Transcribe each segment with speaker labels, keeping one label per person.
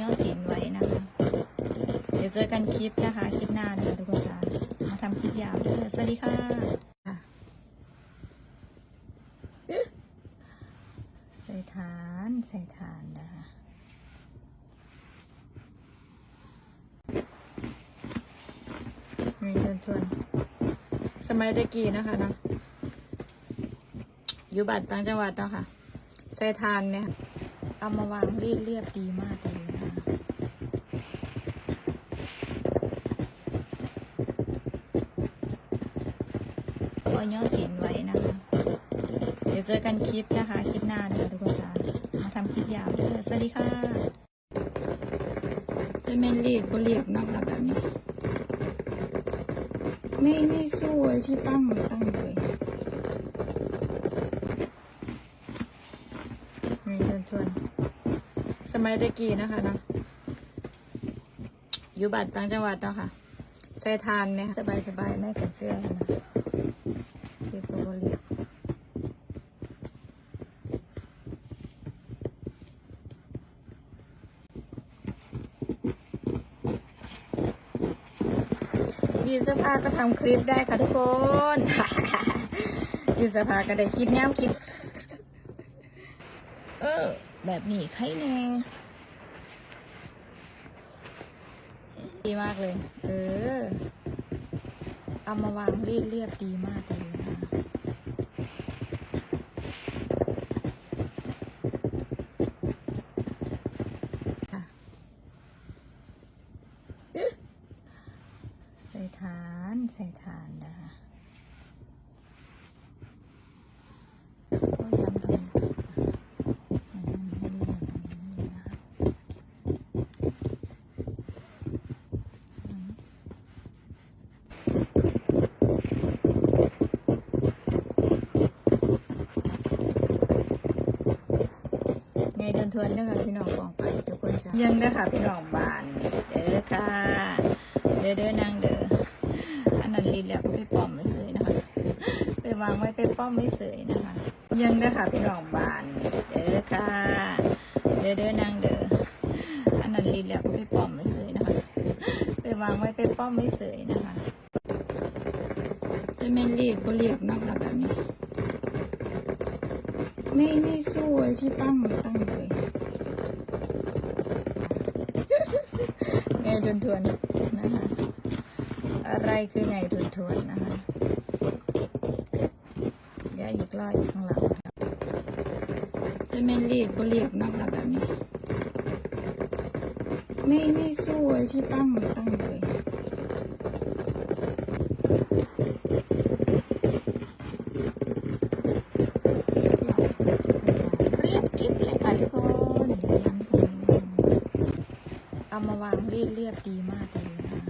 Speaker 1: ย่อสินไว้นะคะ เดี๋ยวเจอกันคลิปนะคะ คลิปหน้านะคะทุกคนจ้ามาทำคลิปยาวเด้อสวัสดีค่ะ ใส่ฐานใส่ฐานนะคะนี่ทวนทวนสมัยตะกี้นะคะเนาะอยู่บ้านต่างจังหวัดเนาะค่ะ ใส่ทานเนี่ยเอามาวางเรียบเรียบๆดีมากเลยนะคะ เอาย่อสินไว้นะคะ เดี๋ยวเจอกันคลิปนะคะ คลิปหน้านะคะทุกคนจ้ามาทำคลิปยาวเด้อสวัสดีค่ะจะเมนเรียกบ่เรียกนะคะแบบนี้ ไม่ไม่สู้ที่ตั้งตั้งเลยนี่ทวนสมัยตะกี้นะคะเนาะอยู่บ้านต่างจังหวัดเนาะค่ะใส่ทานเนี่สบายสบายๆไม่กันเสื้อนะเรียกก็บ่เรียก ยืนเสื้อผ้าก็ทำคลิปได้ค่ะทุกคนยืนเสื้อผ้าก็ได้คลิปแนวคลิป เออ แบบนี้ใครแน่ดีมากเลย เออ เอามาวางเรียบเรียบๆดีมากเลยนะคะค่ะอึ๊ะใส่ฐานใส่ฐานนะคะก็ย้ำตรงนี้ค่ะอันนั้นไม่เรียบอันนี้นะคะอันนี้ ไงเดิน ทวนเด้อค่ะพี่น้องกองไปทุกคนจ้ะยังเด้ค่ะพี่น้องบานเด้อค่ะเด้อเด้อนางเด้ออันนั้นลีแล้วก็ไปป้อมไว้เสยนะคะไปวางไว้ไปป้อมไว้เสยนะคะ ยังเด้ค่ะพี่น้องบานเด้อค่ะเด้อเด้อนางเด้ออันนั้นลีแล้วก็ไปป้อมไว้เสยนะคะไปวางไว้ไปป้อมไว้เสยนะคะจะไม่เรียกก็เรียกนะคะแบบนี้ไม่ไม่สู้ไอ้ที่ตั้งตั้งเลย ไง ทวนทวนๆนะคะอะไรคือไงทวนทวนๆนะคะอย่าอีกล่ออีกข้างหลังค่ะจะไม่เรียกก็เรียกนะคะแบบนี้ ไม่ไม่สู้ที่ตั้งตั้งเลย เอามาวางเรียบเรียบดีมากเลยนะคะ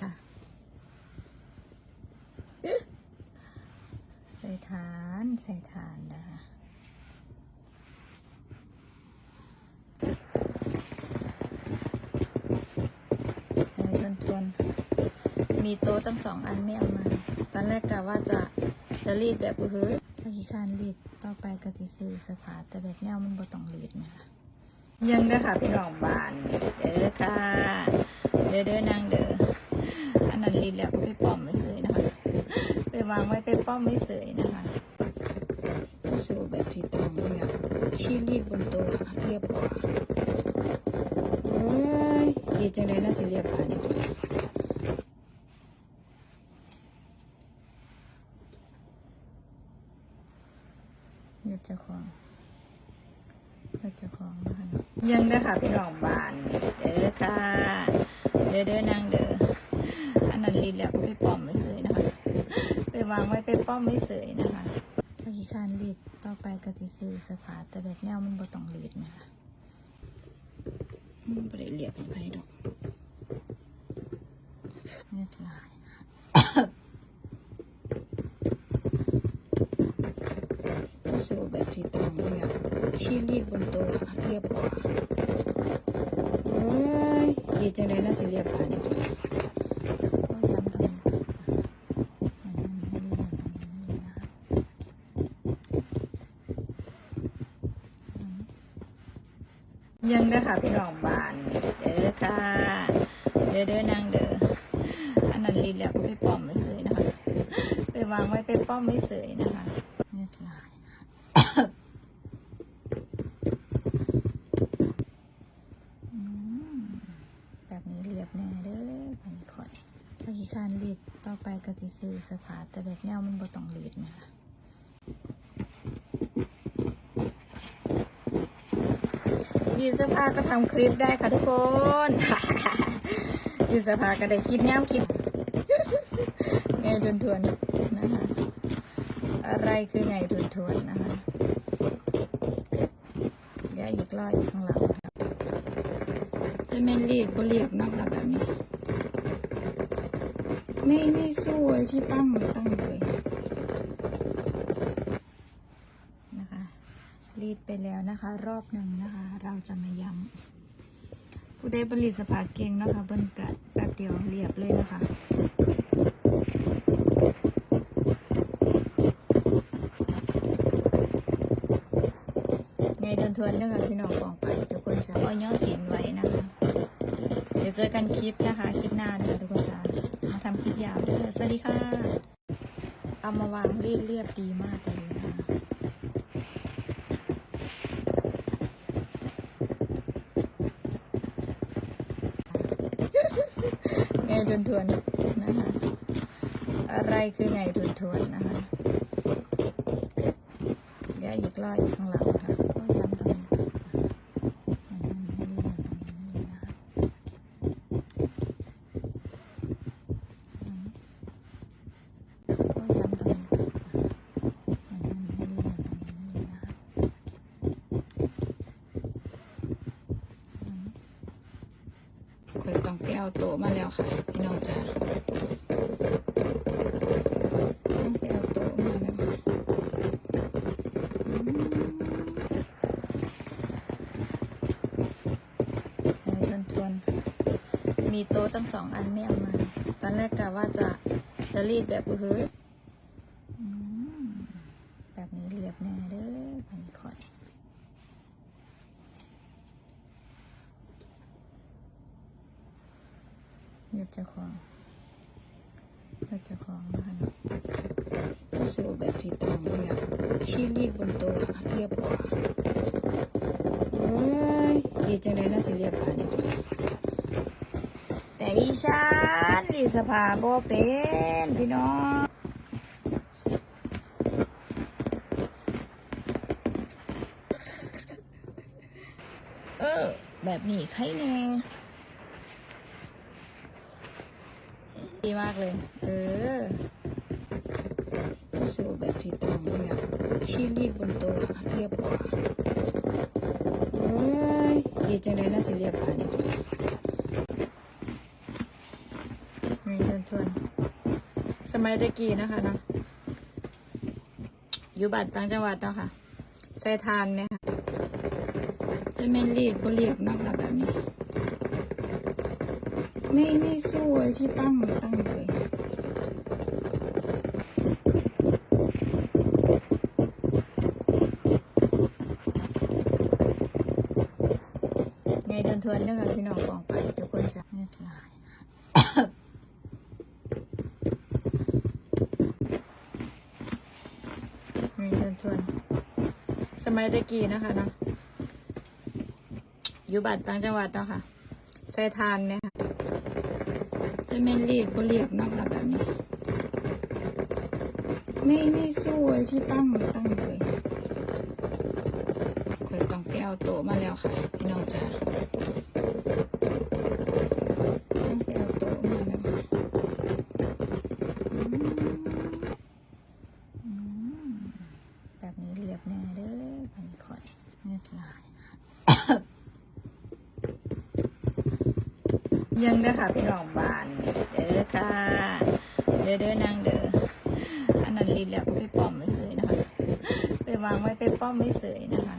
Speaker 1: ค่ะใส่ฐานใส่ฐานนะคะใส่ทวนๆมีโต๊ะตั้งสองอันไม่เอามา ตอนแรกกะว่าจะจะรีดแบบเฮ้ย ถ้าขี้คร้านรีดต่อไปก็จะซื้อเสื้อผ้าแต่แบบแนวมันบ่ต้องรีดนะคะยังเด้อค่ะพี่น้องบ้านเด้อค่ะเด้อเด้อนางเด้ออันนั้นรีดแล้วก็ไปป้อมไว้เสยนะคะไปวางไว้ไปป้อมไว้เสยนะคะสูแบบที่ต้องเรียบที่รีดบนต๊ะค่ะเรียบกว่าเอ้ยดีจังเลยนะสิเรียบผ่านนี่ค่ะ เลือดเจ้าของเลือดเจ้าของนะคะยังเด้อค่ะพี่น้องบ้านเด้อค่ะเด้อเด้อนางเด้ออันนั้นรีดแล้วก็ไปป้อมไว้เสยนะคะไปวางไว้ไปป้อมไว้เสยนะคะถ้าขี้คานรีดต่อไปก็จะซื้อสื้อผ้าแต่แบบแนวมันบ่ต้องรีดนะคะมันบ่ได้เรียบให้ไผดอกเลือดลาย ชีรีบบนโต๊ะค่ะเรียบกว่าเอ้ยดีจังเลยน่าสิเรียบกว่านี่ยังเด้อค่ะพี่น้องบ้านเด้อค่ะเด้อเด้อนางเด้ออันนั้นลีแล้วก็ไปป้อมไม่เสยนะคะ ไปวางไว้ไปป้อมไม่เสยนะคะ ก็จะซื้อเสื้อผ้าแต่แบบแนวมันบ่ต้องรีดนะคะยืนเสื้อผ้าก็ทำคลิปได้ค่ะทุกคนยืนเสื้อผ้าก็ได้คลิปแนวคลิปไงทวนทวนนะคะอะไรคือไงทวนทวนนะคะเดี๋ยวอีกรอบอีกข้างหลังจะไม่เรียกก็เรียกนะคะแบบนี้ ไม่ไม่สวยที่ตั้งตั้งเลยนะคะรีดไปแล้วนะคะ รอบหนึ่งนะคะ เราจะมาย้ำผู้ได้ผลิตสภาเก่งนะคะเบิ้นกัดแป๊บเดียวเรียบเลยนะคะไงเดินทวนนะคะพี่น้องกองไป ทุกคนจะเอาย่อสินไว้นะคะ เดี๋ยวเจอกันคลิปนะคะ คลิปหน้านะคะทุกคนจะมา ทำคลิปยาวเด้อสวัสดีค่ะ เอามาวางเรียบเรียบดีมากเลยนะคะไงทวนทวนๆนะคะ อะไรคือไงทวนทวนๆนะคะเดี๋ยวอีกรอบอีกข้างหลังค่ะก็ย้ำตรงนี้ค่ะให้มันให้เรียบแบบนี้นะคะก็ย้ำตรงนี้ค่ะให้มันให้เรียบแบบนี้นะคะ คอยต้องไปเอาโต๊ะมาแล้วค่ะ พี่น้องจ๋าต้องไปเอาโต๊ะมาแล้วค่ะทวนๆมีโต๊ะตั้งสองอันไม่เอามา ตอนแรกกะว่าจะจะรีดแบบเฮ้ยแบบนี้เรียบแน่เด้อพันคอยหยุด เจะของหยุดเจะของนะคะสูแบบที่ตามเรียบชี้รีบนต๊ะเรียบกว่าเอ้ยดีจังเลยนะสิเรียบผ่านนี่ค่ะแต่อีฉันรีสภาบเป็นพี่น้องเออ แบบนี้ใครแน่ ดีมากเลย เออสูแบบที่ตามเรียบชี้รีบบนต๊ะเรียบกว่าเอ้ยดีจังเลยนะสิเรียบผ่านี่นี่เพื่อนทวนสมัยตะกี้นะคะเนาะอยู่บ้านต่างจังหวัดเนาะค่ะ ใส่ทานเนี่ยค่ะจะไม่เรียกก็เรียกเนาะคะแบบนี้ ไม่ไม่สวยที่ตั้งตั้งเลยไงเดินทวนเด้อค่ะพี่น้องกองไปทุกคนจะเงือดลายไงเดินทวน สมัยตะกี้นะคะเนาะอยู่บ้านต่างจังหวัดเนาะค่ะใส่ทานเนี่ยค่ะ จะไม่เรียกก็เรียกนะคะแบบนี้ ไม่ไม่สวยที่ตั้งตั้งเลยคอยต้องไปเอาโต๊ะมาแล้วค่ะ พี่น้องจ้าต้องไปเอาโต๊ะมาแล้วค่ะอืมอืมแบบนี้เรียบแน่เด้อพันคอยเงือดลาย ยังเด้อค่ะพี่น้องบ้านเด้อค่ะเด้อเด้อนางเด้ออันนั้นรีดแล้วก็ไปป้อมไม่เสยนะคะไปวางไว้ไปป้อมไม่เสยนะคะ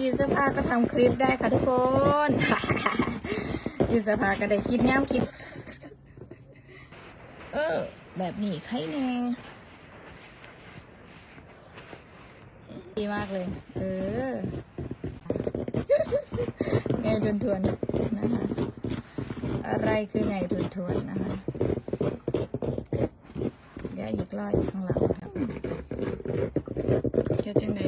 Speaker 1: ยืนเสื้อผ้าก็ทำคลิปได้ค่ะทุกคนยืนเสื้อผ้าก็ได้คลิปแนวคลิป เออ แบบนี้ใครแน่ดีมากเลย เออ ไงทวนทวนๆนะคะ อะไรคือไงทวนทวนๆนะคะ เดี๋ยวอีกรอบอีกข้างหลังค่ะแค่จังไหน